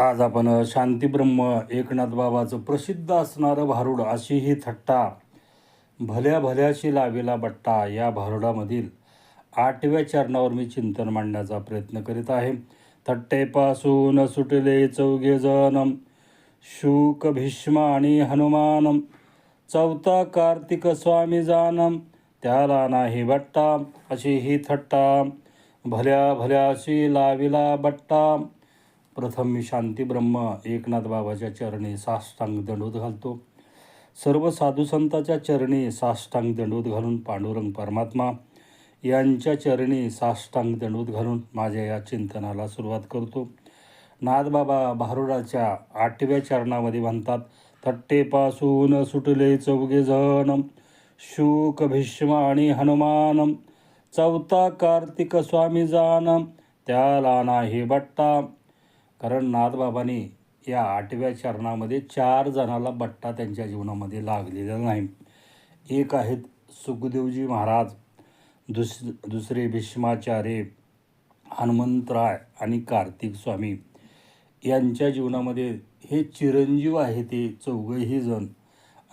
आज आपण शांतीब्रह्म एकनाथ बाबाचं प्रसिद्ध असणारं भारुड अशी ही थट्टा भल्या भल्याशी लावेला बट्टा या भारुडामधील आठव्या चरणावर मी चिंतन मांडण्याचा प्रयत्न करीत आहे. थट्टेपासून सुटले चौघे जण शुक भीष्म आणि हनुमान चौथा कार्तिक स्वामी जानम त्याला नाही बट्टा अशी ही थट्टा भल्या भल्याशी लाविला बट्टा. प्रथम मी शांती ब्रह्म एकनाथ बाबाच्या चरणी साष्टांग दंडूत घालतो. सर्व साधुसंताच्या चरणी साष्टांग दंडवत घालून पांडुरंग परमात्मा यांच्या चरणी साष्टांग दंडवत घालून माझ्या या चिंतनाला सुरुवात करतो. नाथबाबा भारुडाच्या आठव्या चरणामध्ये म्हणतात थट्टेपासून सुटले चौघे जण. शुक भीष्म आणि हनुमान. चौथा कार्तिक स्वामी जान. त्याला नाही बट्टा. कारण नाथबाबांनी या आठव्या चरणामध्ये चार जणाला बट्टा त्यांच्या जीवनामध्ये लागलेला नाही. एक आहेत सुखदेवजी महाराज दुस दुसरे भीष्माचार्य हनुमंतराय आणि कार्तिक स्वामी. यांच्या जीवनामध्ये हे चिरंजीव आहे ते चौघही जण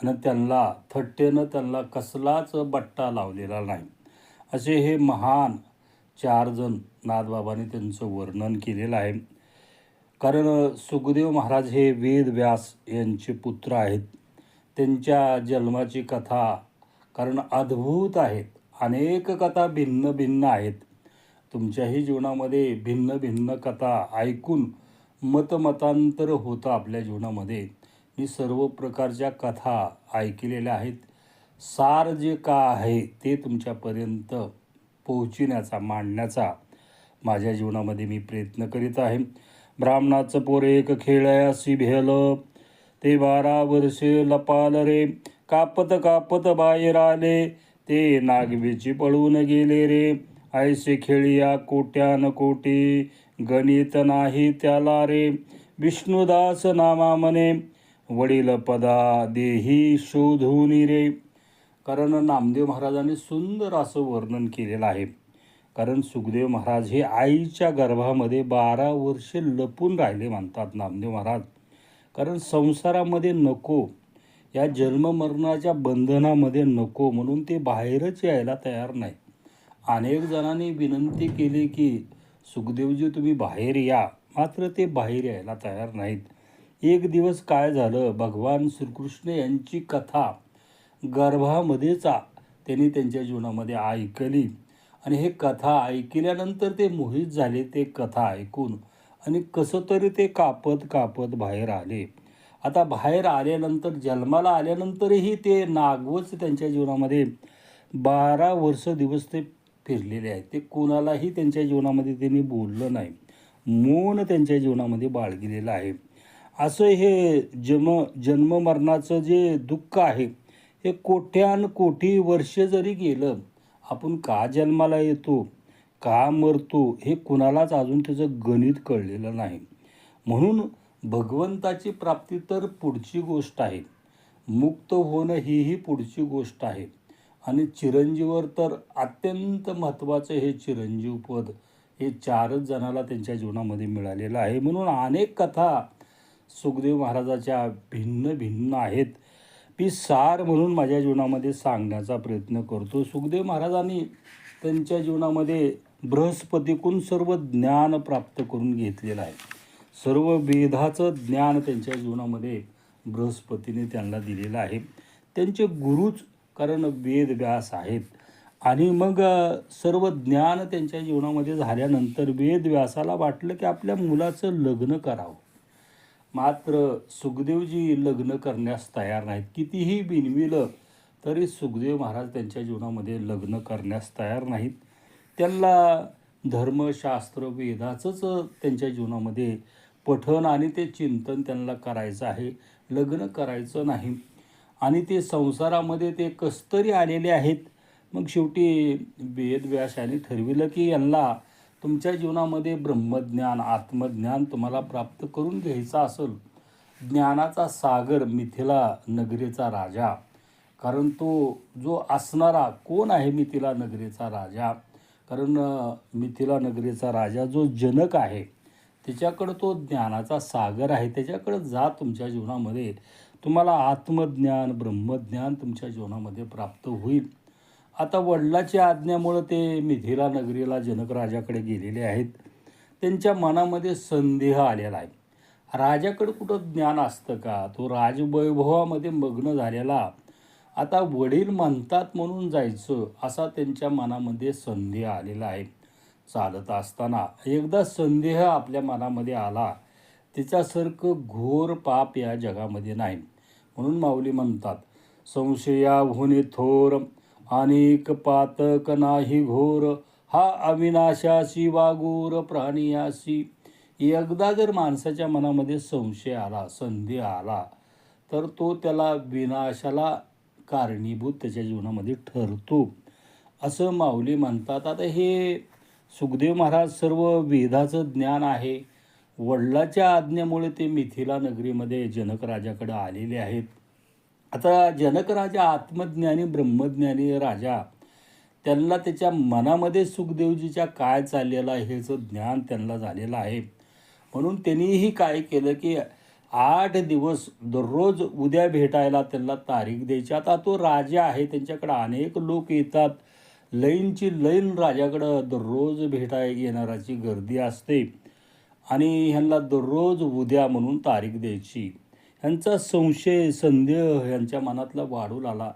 आणि त्यांना थट्टेनं त्यांना कसलाच बट्टा लावलेला नाही. असे हे महान चार जण नाथबाबांनी त्यांचं वर्णन केलेलं आहे. कारण सुखदेव महाराज हे वेद व्यास यांचे पुत्र आहेत. त्यांच्या जन्माची कथा कारण अद्भुत आहेत. अनेक कथा भिन्न भिन्न आहेत. तुमच्याही जीवनामध्ये भिन्न भिन्न कथा ऐकून मतमतांतर होतं आपल्या जीवनामध्ये. मी सर्व प्रकारच्या कथा ऐकलेल्या आहेत. सार जे का आहे ते तुमच्यापर्यंत पोहोचविण्याचा मांडण्याचा माझ्या जीवनामध्ये मी प्रयत्न करीत आहे. ब्राह्मणाचं पोर एक खेळयासी भेल. ते बारा वर्षे लपाल रे. कापत कापत बाहेर आले. ते नागबीची पळून गेले रे. ऐसे खेळिया कोट्यान कोटी. गणित नाही त्याला रे. विष्णुदास नामा म्हणे. वडील पदा देही शोधून रे. कारण नामदेव महाराजांनी सुंदर असं वर्णन केलेलं आहे. कारण सुखदेव महाराज हे आईच्या गर्भामध्ये बारा वर्षे लपून राहिले म्हणतात नामदेव महाराज. कारण संसारामध्ये नको या जन्ममरणाच्या बंधनामध्ये नको म्हणून ते बाहेरच यायला तयार नाही. अनेक जणांनी विनंती केली की सुखदेवजी तुम्ही बाहेर या. मात्र ते बाहेर यायला तयार नाहीत. एक दिवस काय झालं? भगवान श्रीकृष्ण यांची कथा गर्भामध्येच आ- त्यांनी त्यांच्या जीवनामध्ये ऐकली. आणि हे कथा ऐकल्यानंतर ते मोहित झाले ते कथा ऐकून. आणि कसं तरी ते कापत कापत बाहेर आले. आता बाहेर आल्यानंतर जन्माला आल्यानंतरही ते नागवच त्यांच्या जीवनामध्ये बारा वर्ष दिवस ते फिरलेले आहेत. ते कोणालाही त्यांच्या जीवनामध्ये त्यांनी बोललं नाही. मौन त्यांच्या जीवनामध्ये बाळगिलेलं आहे. असं हे जन्म जन्ममरणाचं जे दुःख आहे हे कोट्यान कोटी वर्ष जरी गेलं आपण का जन्माला येतो का मरतो हे कुणालाच अजून त्याचं गणित कळलेलं नाही. म्हणून भगवंताची प्राप्ती तर पुढची गोष्ट आहे. मुक्त होणं हीही पुढची गोष्ट आहे. आणि चिरंजीवर तर अत्यंत महत्त्वाचं हे चिरंजीव पद हे चारच जणाला त्यांच्या जीवनामध्ये मिळालेलं आहे. म्हणून अनेक कथा सुखदेव महाराजाच्या भिन्न भिन्न आहेत. मी सार म्हणून माझ्या जीवनामध्ये सांगण्याचा प्रयत्न करतो. सुखदेव महाराजांनी त्यांच्या जीवनामध्ये बृहस्पतीकून सर्व ज्ञान प्राप्त करून घेतलेलं आहे. सर्व वेदाचं ज्ञान त्यांच्या जीवनामध्ये बृहस्पतीने त्यांना दिलेलं आहे. त्यांचे गुरुच कारण वेद व्यास आहेत. आणि मग सर्व ज्ञान त्यांच्या जीवनामध्ये झाल्यानंतर वेद व्यासाला वाटलं की आपल्या मुलाचं लग्न करावं. मात्र सुखदेवजी लग्न करण्यास तयार नाहीत. कितीही बिनविलं तरी सुखदेव महाराज त्यांच्या जीवनामध्ये लग्न करण्यास तयार नाहीत. त्यांना धर्मशास्त्र वेदाचंच त्यांच्या जीवनामध्ये पठण आणि ते चिंतन त्यांना करायचं आहे. लग्न करायचं नाही. आणि ते संसारामध्ये ते कसतरी आलेले आहेत. मग शेवटी वेदव्यासाने ठरविलं की यांना तुमच्या जीवनामध्ये ब्रह्मज्ञान आत्मज्ञान तुम्हाला प्राप्त करून घ्यायचं असेल ज्ञानाचा सागर मिथिला नगरीचा राजा. कारण तो जो असणारा कोण आहे मिथिला नगरीचा राजा? कारण मिथिला नगरीचा राजा जो जनक आहे त्याच्याकडं तो ज्ञानाचा सागर आहे त्याच्याकडं जा तुमच्या जीवनामध्ये. तुम्हाला आत्मज्ञान ब्रह्मज्ञान तुमच्या जीवनामध्ये प्राप्त होईल. आता वडिलाच्या आज्ञेमुळं ते मिथिला नगरीला जनक राजाकडे गेलेले आहेत. त्यांच्या मनामध्ये संदेह आलेला आहे. राजाकडं कुठं ज्ञान असतं का? तो राजवैभवामध्ये मग्न झालेला. आता वडील म्हणतात म्हणून जायचं असा त्यांच्या मनामध्ये संदेह आलेला आहे. चालत असताना एकदा संदेह आपल्या मनामध्ये आला तिच्यासारखं घोर पाप या जगामध्ये नाही. म्हणून माऊली म्हणतात संशया होणे थोर अनेक पातक नाही घोर हा अविनाशाशी वागूर प्राणियाशी. एकदा जर माणसाच्या मनामध्ये संशय आला संधी आला तर तो त्याला विनाशाला कारणीभूत त्याच्या जीवनामध्ये ठरतो. असं माऊली म्हणतात. आता हे सुखदेव महाराज सर्व वेदाचं ज्ञान आहे. वडिलाच्या आज्ञेमुळे ते मिथिला नगरीमध्ये जनक राजाकडे आलेले आहेत. आता जनक राजा आत्मज्ञानी ब्रह्मज्ञानी राजा त्यांना त्याच्या मनामध्ये सुखदेवजीच्या काय चाललेलं आहे ह्याचं ज्ञान त्यांना झालेलं आहे. म्हणून त्यांनीही काय केलं की आठ दिवस दररोज उद्या भेटायला त्यांना तारीख द्यायची. आता तो राजा आहे त्यांच्याकडं अनेक लोक येतात. लईनची लईन राजाकडं दररोज भेटाय येणाराची गर्दी असते. आणि ह्यांना दररोज उद्या म्हणून तारीख द्यायची. ह्यांचा संशय संदेह ह्यांच्या मनातला वाढू लागला.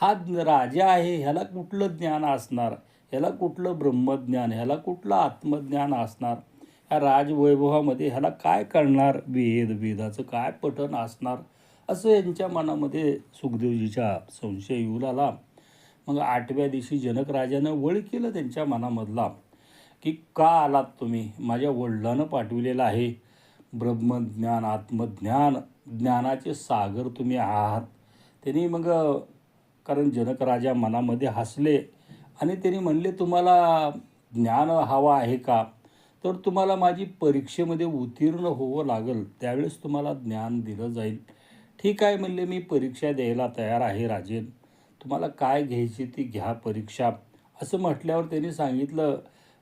हा राजा आहे ह्याला कुठलं ज्ञान असणार? ह्याला कुठलं ब्रह्मज्ञान? ह्याला कुठलं आत्मज्ञान असणार? ह्या राजवैभवामध्ये ह्याला काय करणार? वेद वेदाचं काय पठण असणार? असं यांच्या मनामध्ये सुखदेवजीच्या संशय येऊ लागला. मग आठव्या दिवशी जनक राजानं वळ केलं त्यांच्या मनामधला की का आलात तुम्ही? माझ्या वडिलानं पाठविलेलं आहे. ब्रह्मज्ञान आत्मज्ञान ज्ञानाचे सागर तुम्ही आहात. त्यांनी मग कारण जनक राजा मनामध्ये हसले आणि त्यांनी म्हणले तुम्हाला ज्ञान हवा आहे का? तर तुम्हाला माझी परीक्षेमध्ये उत्तीर्ण होवं लागेल. त्यावेळेस तुम्हाला ज्ञान दिलं जाईल. ठीक आहे म्हणले मी परीक्षा द्यायला तयार आहे राजेन. तुम्हाला काय घ्यायची ती घ्या परीक्षा. असं म्हटल्यावर त्यांनी सांगितलं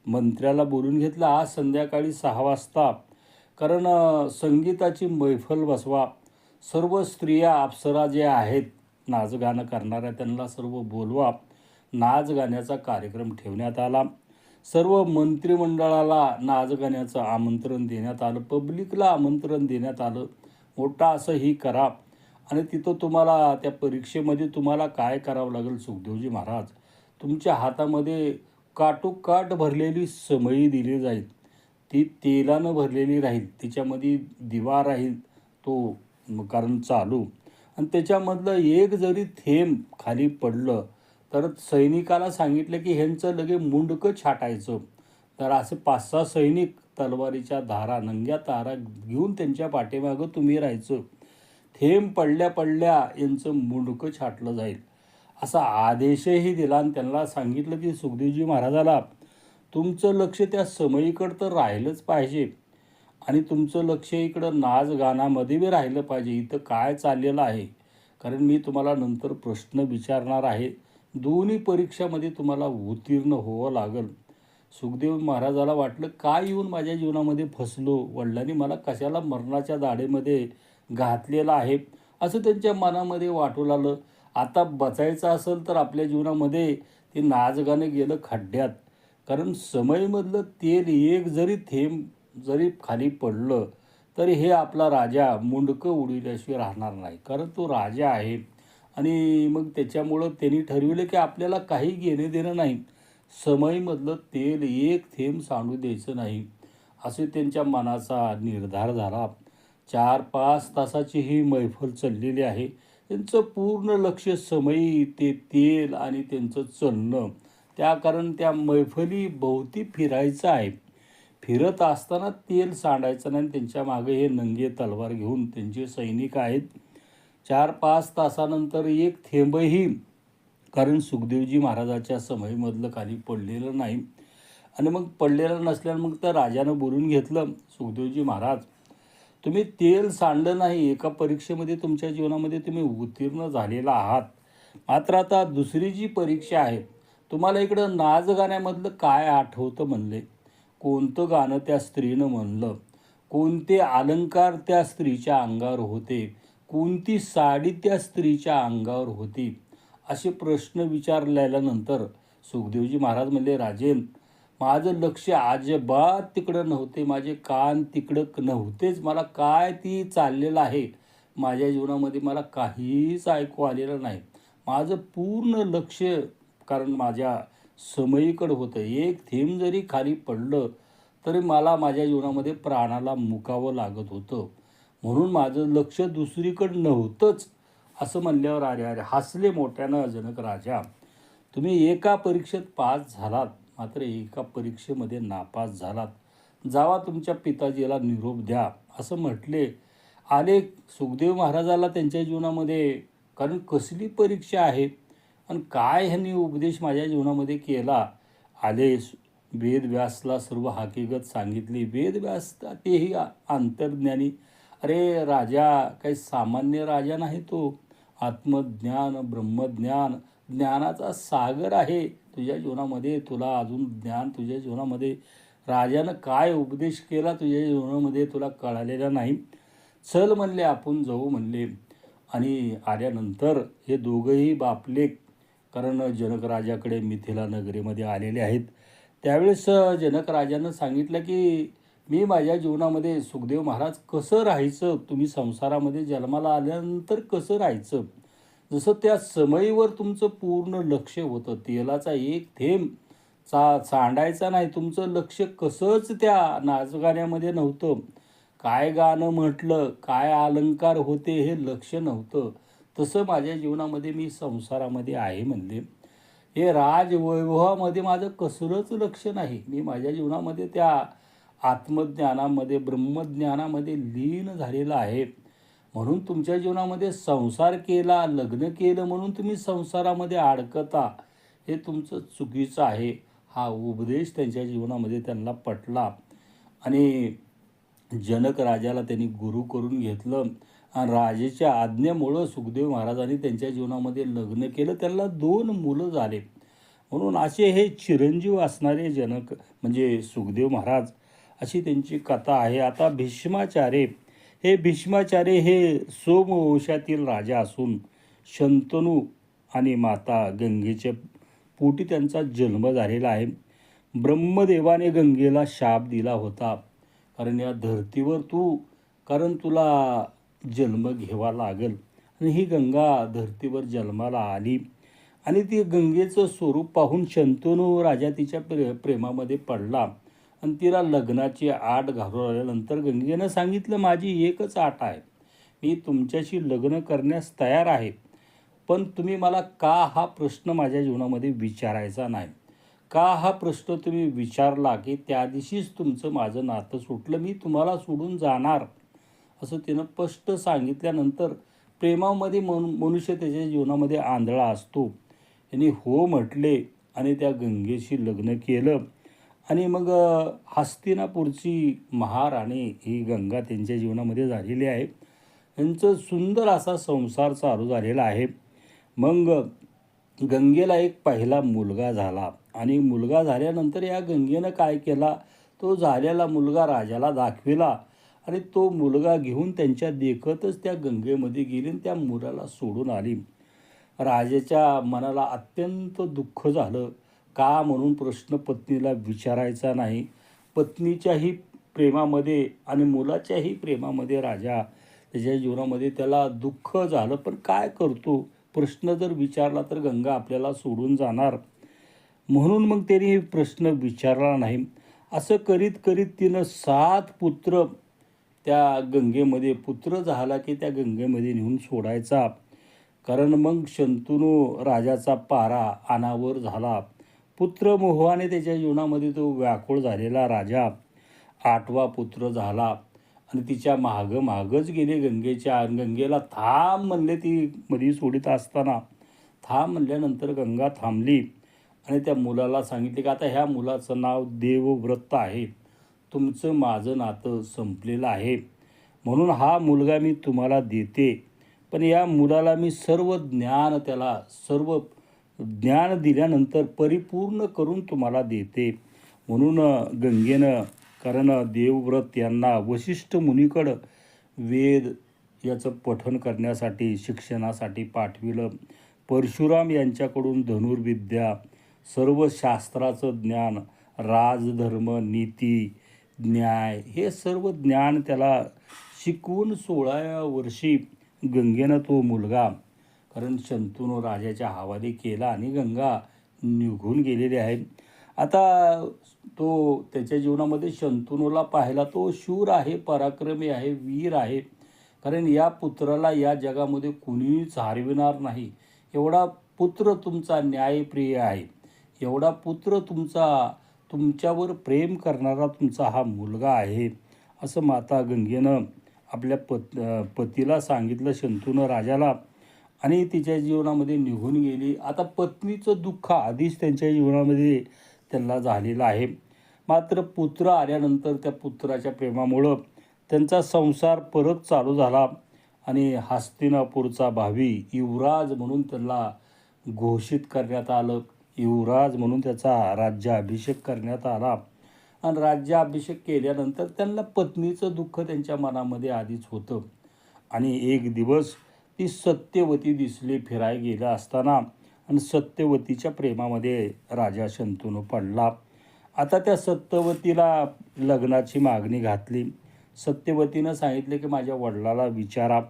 मंत्र्याला बोलून घेतलं आज संध्याकाळी सहा वाजता कारण संगीताची मैफल बसवा. सर्व स्त्रिया अप्सरा जे आहेत नाचगाणं करणाऱ्या त्यांना सर्व बोलवा. नाच गाण्याचा कार्यक्रम ठेवण्यात आला. सर्व मंत्रिमंडळाला नाच गाण्याचं आमंत्रण देण्यात आलं. पब्लिकला आमंत्रण देण्यात आलं. मोठा असं ही करा. आणि तिथं तुम्हाला त्या परीक्षेमध्ये तुम्हाला काय करावं लागेल सुखदेवजी महाराज? तुमच्या हातामध्ये काटोकाट भरलेली समयी दिली जाईल. ती तेलानं भरलेली राहील तिच्यामध्ये दिवा राहील तो कारण चालू. आणि त्याच्यामधलं एक जरी थेंब खाली पडलं तर सैनिकाला सांगितलं की ह्यांचं लगे मुंडकं छाटायचं. तर असे पाच सहा सैनिक तलवारीच्या धारा नंग्या तारा घेऊन त्यांच्या पाठीमागं तुम्ही राहायचं. थेंब पडल्या पडल्या यांचं मुंडकं छाटलं जाईल. असा आदेशही दिला आणि त्यांना सांगितलं की सुखदेवजी महाराजाला तुमचं लक्ष त्या समयीकडं तर राहिलंच पाहिजे. आणि तुमचं लक्ष इकडं नाच गाण्यामध्ये बी राहिलं पाहिजे. इथं काय चाललेलं आहे? कारण मी तुम्हाला नंतर प्रश्न विचारणार आहे. दोन्ही परीक्षामध्ये तुम्हाला उत्तीर्ण होवं लागेल. सुखदेव महाराजाला वाटलं काय येऊन माझ्या जीवनामध्ये फसलो? वडिलांनी मला कशाला मरणाच्या दाढेमध्ये घातलेलं आहे? असं त्यांच्या मनामध्ये वाटू लागलं. आता बचायचं असेल तर आपल्या जीवनामध्ये ते नाचगाणं गेलं खड्ड्यात. कारण समयमधलं तेल एक जरी थेंब जरी खाली पडलं तरी हे आपला राजा मुंडकं उडविल्याशिवाय राहणार नाही. कारण तो राजा आहे आणि मग त्याच्यामुळं त्यांनी ठरविलं की आपल्याला काही घेणे देणं नाही. समयमधलं तेल एक थेंब सांडू द्यायचं नाही असे त्यांच्या मनाचा निर्धार झाला. चार पाच तासाची ही मैफल चाललेली आहे. त्यांचं पूर्ण लक्ष समयी ते तेल आणि त्यांचं चलणं त्या कारण त्या मैफली भोवती फिरायचं आहे. फिरत असताना तेल सांडायचं नाही त्यांच्या मागे हे नंगे तलवार घेऊन त्यांचे सैनिक आहेत. चार पाच तासानंतर एक थेंबही कारण सुखदेवजी महाराजाच्या समयमधलं खाली पडलेलं नाही. आणि मग पडलेलं नसल्यानं मग त्या राजानं बोलून घेतलं सुखदेवजी महाराज तुम्ही तेल सांडलं नाही. एका परीक्षेमध्ये तुमच्या जीवनामध्ये तुम्ही उत्तीर्ण झालेला आहात. मात्र आता दुसरी जी परीक्षा आहे तुम्हाला इकडं नाच गाण्यामधलं काय आठवतं म्हणले? कोणतं गाणं त्या स्त्रीनं म्हणलं? कोणते अलंकार त्या स्त्रीच्या अंगावर होते? कोणती साडी त्या स्त्रीच्या अंगावर होती? असे प्रश्न विचारल्यानंतर सुखदेवजी महाराज म्हणले राजेन माझं लक्ष अजिबात तिकडं नव्हते. माझे कान तिकडं नव्हतेच. मला काय ती चाललेलं आहे? माझ्या जीवनामध्ये मला काहीच ऐकू आलेलं नाही. माझं पूर्ण लक्ष कारण माझ्या समयीकडं होतं. एक थेंब जरी खाली पडलं तरी मला माझ्या जीवनामध्ये प्राणाला मुकावं लागत होतं. म्हणून माझं लक्ष दुसरीकडं नव्हतंच असं म्हणल्यावर अरे अरे हसले मोठ्यानं जनक राजा. तुम्ही एका परीक्षेत पास झालात. मात्र एका परीक्षेमध्ये नापास झालात. जावा तुमच्या पिताजीला निरोप द्या. असं म्हटले. आले सुखदेव महाराजाला त्यांच्या जीवनामध्ये कारण कसली परीक्षा आहे? आणि काय ह्यांनी उपदेश माझ्या जीवनामध्ये केला? आले वेदव्यासला सर्व हकीकत सांगितली. वेदव्यास तेही अंतर्ज्ञानी. अरे राजा काही सामान्य राजा नाही तो. आत्मज्ञान ब्रह्मज्ञान ज्ञानाचा सागर आहे तुझ्या जीवनामध्ये. तुला अजून ज्ञान तुझ्या जीवनामध्ये. राजानं काय उपदेश केला तुझ्या जीवनामध्ये तुला कळालेला नाही. चल म्हणले आपण जाऊ म्हणले. आणि आल्यानंतर हे दोघंही बापले कारण जनक राजाकडे मिथिला नगरीमध्ये आलेले आहेत. त्यावेळेस जनक राजानं सांगितलं की मी माझ्या जीवनामध्ये सुखदेव महाराज कसं राहायचं? तुम्ही संसारामध्ये जन्माला आल्यानंतर कसं राहायचं? जसं त्या समयीवर तुमचं पूर्ण लक्ष होतं तेलाचा एक थेंब. चा सांडायचा नाही तुमचं लक्ष कसंच त्या नाचगाण्यामध्ये नव्हतं. काय गाणं म्हटलं काय अलंकार होते हे लक्ष नव्हतं. तसं माझ्या जीवनामध्ये मी संसारामध्ये आहे म्हणले. हे राजवैभवामध्ये माझं कसलंच लक्ष नाही. मी माझ्या जीवनामध्ये त्या आत्मज्ञानामध्ये ब्रह्मज्ञानामध्ये लीन झालेलं आहे. म्हणून तुमच्या जीवनामध्ये संसार केला लग्न केलं म्हणून तुम्ही संसारामध्ये अडकता हे तुमचं चुकीचं आहे. हा उपदेश त्यांच्या जीवनामध्ये त्यांना पटला. आणि जनक राजाला त्यांनी गुरु करून घेतलं. आणि राजेच्या आज्ञेमुळं सुखदेव महाराजांनी त्यांच्या जीवनामध्ये लग्न केलं. त्यांना दोन मुलं झाले. म्हणून असे हे चिरंजीव असणारे जनक म्हणजे सुखदेव महाराज अशी त्यांची कथा आहे. आता भीष्माचार्य हे भीष्माचार्य हे सोमवंशातील राजा असून शंतनू आणि माता गंगेच्या पोटी त्यांचा जन्म झालेला आहे. ब्रह्मदेवाने गंगेला शाप दिला होता. कारण या धर्तीवर तू कारण तुला जन्म घ्यावा लागेल. आणि ही गंगा धर्तीवर जन्माला आली. आणि ती गंगेचं स्वरूप पाहून शंतनू राजा तिच्या प्रे प्रेमामध्ये पडला. आणि तिला लग्नाची आट घालून आल्यानंतर गंगेनं सांगितलं माझी एकच आट आहे. मी तुमच्याशी लग्न करण्यास तयार आहे. पण तुम्ही मला का हा प्रश्न माझ्या जीवनामध्ये विचारायचा नाही? का हा प्रश्न तुम्ही विचारला की त्या दिवशीच तुमचं माझं नातं सुटलं? मी तुम्हाला सोडून जाणार. असं तिनं स्पष्ट सांगितल्यानंतर प्रेमामध्ये मन मनुष्य त्याच्या जीवनामध्ये आंधळा असतो. यांनी हो म्हटले आणि त्या गंगेशी लग्न केलं. आणि मग हस्तिनापूरची महाराणी ही गंगा त्यांच्या जीवनामध्ये झालेली आहे. त्यांचं सुंदर असा संसार चालू झालेला आहे. मग गंगेला एक पहिला मुलगा झाला. आणि मुलगा झाल्यानंतर या गंगेनं काय केला? तो झालेला मुलगा राजाला दाखविला. आणि तो मुलगा घेऊन त्यांच्या देखतच त्या गंगेमध्ये गेली आणि त्या मुलाला सोडून आली. राजाच्या मनाला अत्यंत दुःख झालं. का म्हणून प्रश्न पत्नीला विचारायचा नाही? पत्नीच्याही प्रेमामध्ये आणि मुलाच्याही प्रेमामध्ये राजा त्याच्या जीवनामध्ये त्याला दुःख झालं. पण काय करतो? प्रश्न जर विचारला तर गंगा आपल्याला सोडून जाणार. म्हणून मग त्यांनी प्रश्न विचारला नाही. असं करीत करीत तिनं सात पुत्र त्या गंगेमध्ये पुत्र झाला की त्या गंगेमध्ये नेऊन सोडायचा. कारण मग शंतनू राजाचा पारा अनावर झाला. पुत्र मोहाने त्याच्या जीवनामध्ये तो व्याकुळ झालेला राजा. आठवा पुत्र झाला. आणि तिच्या मागं मागंच गेले गंगेच्या गंगेला थांब म्हणले ती मधी सोडित असताना. थांब म्हणल्यानंतर गंगा थांबली. आणि त्या मुलाला सांगितले की आता ह्या मुलाचं नाव देवव्रत आहे. तुमचं माझं नातं संपलेलं आहे. म्हणून हा मुलगा मी तुम्हाला देते. पण या मुलाला मी सर्व ज्ञान त्याला सर्व ज्ञान दिल्यानंतर परिपूर्ण करून तुम्हाला देते. म्हणून गंगेनं कारण देवव्रत यांना वशिष्ठ मुनीकडं वेद याचं पठन करण्यासाठी शिक्षणासाठी पाठविलं. परशुराम यांच्याकडून धनुर्विद्या सर्व शास्त्राचं ज्ञान राजधर्म नीती न्याय हे सर्व ज्ञान त्याला शिकवून सोळाव्या वर्षी गंगेनं तो मुलगा कारण शंतून राजाच्या हवाली केला आणि गंगा निघून गेलेली आहे. आता तो त्याच्या जीवनामध्ये शंतनूला पाहिला तो शूर आहे पराक्रमी आहे वीर आहे. कारण या पुत्राला या जगामध्ये कुणीच हरविणार नाही. एवढा पुत्र तुमचा न्यायप्रिय आहे. एवढा पुत्र तुमचा तुमच्यावर प्रेम करणारा तुमचा हा मुलगा आहे असं माता गंगेनं आपल्या पत पतीला सांगितलं शंतूनं राजाला. आणि तिच्या जीवनामध्ये निघून गेली. आता पत्नीचं दुःख आधीच त्यांच्या जीवनामध्ये त्यांना झालेलं आहे. मात्र पुत्र आल्यानंतर त्या पुत्राच्या प्रेमामुळं त्यांचा संसार परत चालू झाला. आणि हस्तिनापूरचा भावी युवराज म्हणून त्यांना घोषित करण्यात आलं. युवराज म्हणून त्याचा राज्याभिषेक करण्यात आला. आणि राज्याभिषेक केल्यानंतर त्यांना पत्नीचं दुःख त्यांच्या मनामध्ये आधीच होतं. आणि एक दिवस ती सत्यवती दिसली फिराय गेलं असताना. आणि सत्यवतीच्या प्रेमामध्ये राजा शंतनू पडला. आता त्या सत्यवतीला लग्नाची मागणी घातली. सत्यवतीनं सांगितले की माझ्या वडिलाला विचारा.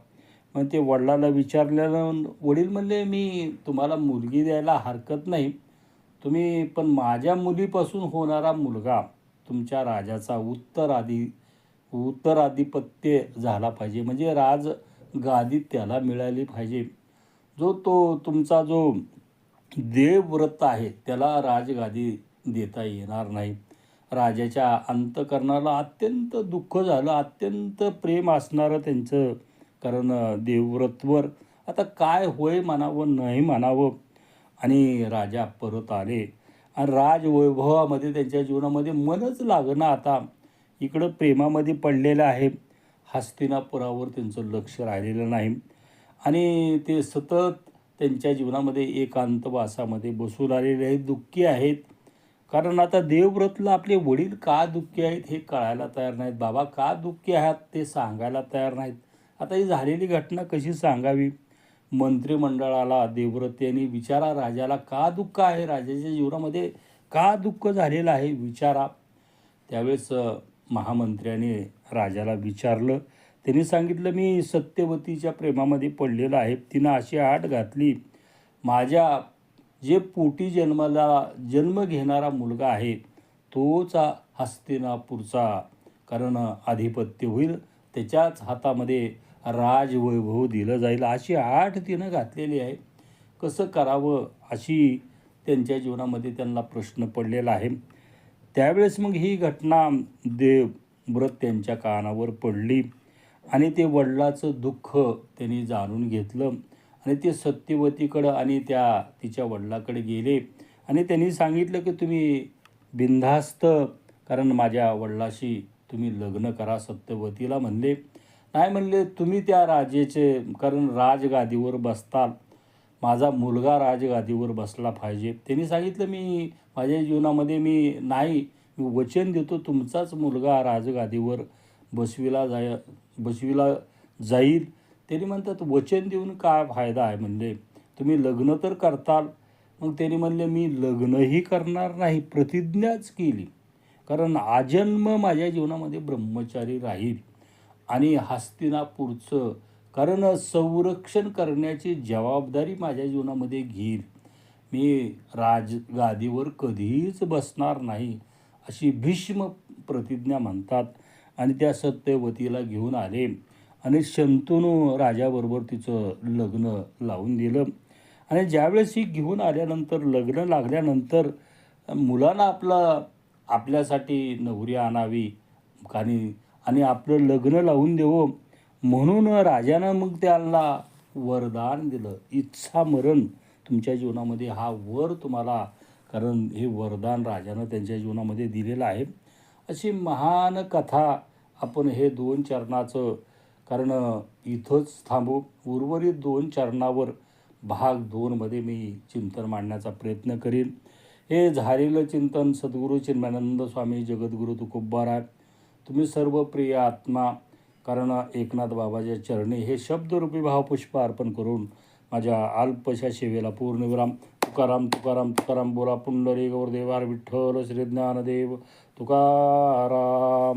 मग ते वडिलाला विचारल्यानं वडील म्हणले मी तुम्हाला मुलगी द्यायला हरकत नाही. तुम्ही पण माझ्या मुलीपासून होणारा मुलगा तुमच्या राजाचा उत्तराधी उत्तराधिपत्य झाला पाहिजे. म्हणजे राज गादी त्याला मिळाली पाहिजे. जो तो तुमचा जो देवव्रत आहे त्याला राजगादी देता येणार नाही. राजाच्या अंतकरणाला अत्यंत दुःख झालं अत्यंत प्रेम असणारं त्यांचं. कारण देवव्रतवर आता काय होय म्हणावं नाही म्हणावं आणि राजा परत आले. आणि राजवैभवामध्ये त्यांच्या जीवनामध्ये मनच लागणं आता इकडं प्रेमामध्ये पडलेलं आहे. हस्तिनापुरावर त्यांचं लक्ष राहिलेलं नाही. आणि ते सतत त्यांच्या जीवनामध्ये एकांतवासामध्ये बसून आलेले आहेत दुःखी आहेत. कारण आता देवव्रतला आपले वडील का दुःखी आहेत हे कळायला तयार नाहीत. बाबा का दुःखी आहात ते सांगायला तयार नाहीत. आता ही झालेली घटना कशी सांगावी? मंत्रिमंडळाला देवव्रत यांनी विचारा राजाला का दुःख आहे? राजाच्या जीवनामध्ये का दुःख झालेलं आहे? विचारा. त्यावेळेस महामंत्र्याने राजाला विचारलं. त्यांनी सांगितलं मी सत्यवतीच्या प्रेमामध्ये पडलेलं आहे. तिनं अशी आट घातली. माझ्या जे पोटी जन्माला जन्म घेणारा मुलगा आहे तोच हस्तिनापूरचा. कारण आधिपत्य होईल. त्याच्याच हातामध्ये राजवैभव दिलं जाईल. अशी आठ तिनं घातलेली आहे. कसं करावं अशी त्यांच्या जीवनामध्ये त्यांना प्रश्न पडलेला आहे. त्यावेळेस मग ही घटना देव व्रत त्यांच्या कानावर पडली आणि ते वडिलाचं दुःख त्यांनी जाणून घेतलं आणि ते सत्यवतीकडं आणि त्या तिच्या वडिलाकडे गेले आणि त्यांनी सांगितलं की तुम्ही बिनधास्त कारण माझ्या वडिलाशी तुम्ही लग्न करा सत्यवतीला म्हणले. नाही म्हणले तुम्ही त्या राजेचे कारण राजगादीवर बसताल. माझा मुलगा राजगादीवर बसला पाहिजे. त्यांनी सांगितलं मी माझ्या जीवनामध्ये मी नाही. मी वचन देतो तुमचाच मुलगा राजगादीवर बसविला जाय बसविला जाईल. त्यांनी म्हणतात वचन देऊन काय फायदा आहे? म्हणले तुम्ही लग्न तर करताल. मग त्यांनी म्हणले मी लग्नही करणार नाही प्रतिज्ञाच केली. कारण आजन्म माझ्या जीवनामध्ये ब्रह्मचारी राहील. आणि हस्तिनापूरचं. कारण संरक्षण करण्याची जबाबदारी माझ्या जीवनामध्ये घेईल. मी राजगादीवर कधीच बसणार नाही अशी भीष्म प्रतिज्ञा म्हणतात. आणि त्या सत्यवतीला घेऊन आले. आणि शंतनू राजाबरोबर तिचं लग्न लावून दिलं. आणि ज्यावेळेस ही घेऊन आल्यानंतर लग्न लागल्यानंतर मुलांना आपलं आपल्यासाठी नवरी आणावी. आणि आणि आपलं लग्न लावून देवो. म्हणून राजानं मग त्याला वरदान दिलं. इच्छा मरण तुमच्या जीवनामध्ये हा वर तुम्हाला कारण हे वरदान राजानं त्यांच्या जीवनामध्ये दिलेलं आहे. अशी महान कथा आपण हे दोन चरणाचं कारण इथंच थांबू. उर्वरित दोन चरणावर भाग दोनमध्ये मी चिंतन मांडण्याचा प्रयत्न करीन. हे झालेलं चिंतन सद्गुरू चिन्मानंद स्वामी जगद्गुरू तुकोबाराय तुम्ही सर्व प्रिय आत्मा कारण एकनाथ बाबाच्या चरणी हे शब्दरूपी भावपुष्प अर्पण करून माझ्या अल्पशा सेवेला पूर्णविराम तुकाराम तुकाराम तुकाराम बोला पुंडरी गौरदेवार विठ्ठल श्री ज्ञानदेव तुकाराम.